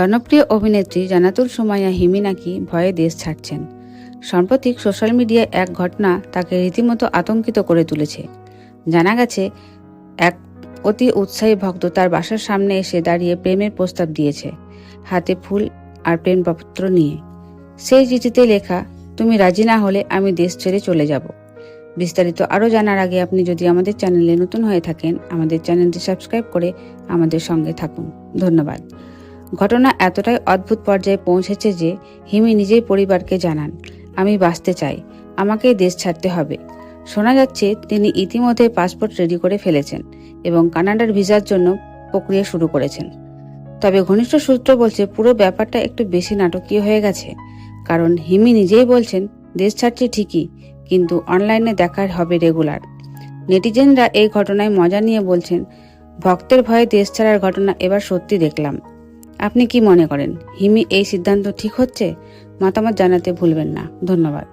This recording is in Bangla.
জনপ্রিয় অভিনেত্রী জানাতুল সুমাইয়া হিমি নাকি ভয়ে দেশ ছাড়ছেন। সাম্প্রতিক সোশ্যাল মিডিয়ায় এক ঘটনা তাকে রীতিমতো আতঙ্কিত করে তুলেছে। জানা গেছে, এক অতি উৎসাহী ভক্ত তার বাসার সামনে এসে দাঁড়িয়ে প্রেমের প্রস্তাব দিয়েছে, হাতে ফুল আর প্রেমপত্র নিয়ে। সেই চিঠিতে লেখা, তুমি রাজি না হলে আমি দেশ ছেড়ে চলে যাব। বিস্তারিত আরও জানার আগে আপনি যদি আমাদের চ্যানেলে নতুন হয়ে থাকেন, আমাদের চ্যানেলটি সাবস্ক্রাইব করে আমাদের সঙ্গে থাকুন। ধন্যবাদ। ঘটনা এতটাই অদ্ভুত পর্যায়ে পৌঁছেছে যে হিমি নিজেই পরিবারকে জানান, আমি বাঁচতে চাই, আমাকে দেশ ছাড়তে হবে। শোনা যাচ্ছে, তিনি ইতিমধ্যে পাসপোর্ট রেডি করে ফেলেছেন এবং কানাডার ভিসার জন্য প্রক্রিয়া শুরু করেছেন। তবে ঘনিষ্ঠ সূত্র বলছে, পুরো ব্যাপারটা একটু বেশি নাটকীয় হয়ে গেছে, কারণ হিমি নিজেই বলছেন, দেশ ছাড়ছে ঠিকই, কিন্তু অনলাইনে দেখা হবে রেগুলার। নেটিজেনরা এই ঘটনায় মজা নিয়ে বলছেন, ভক্তের ভয়ে দেশ ছাড়ার ঘটনা এবার সত্যি দেখলাম। আপনি কি মনে করেন হিমি এই সিদ্ধান্ত ঠিক হচ্ছে? মতামত জানাতে ভুলবেন না। ধন্যবাদ।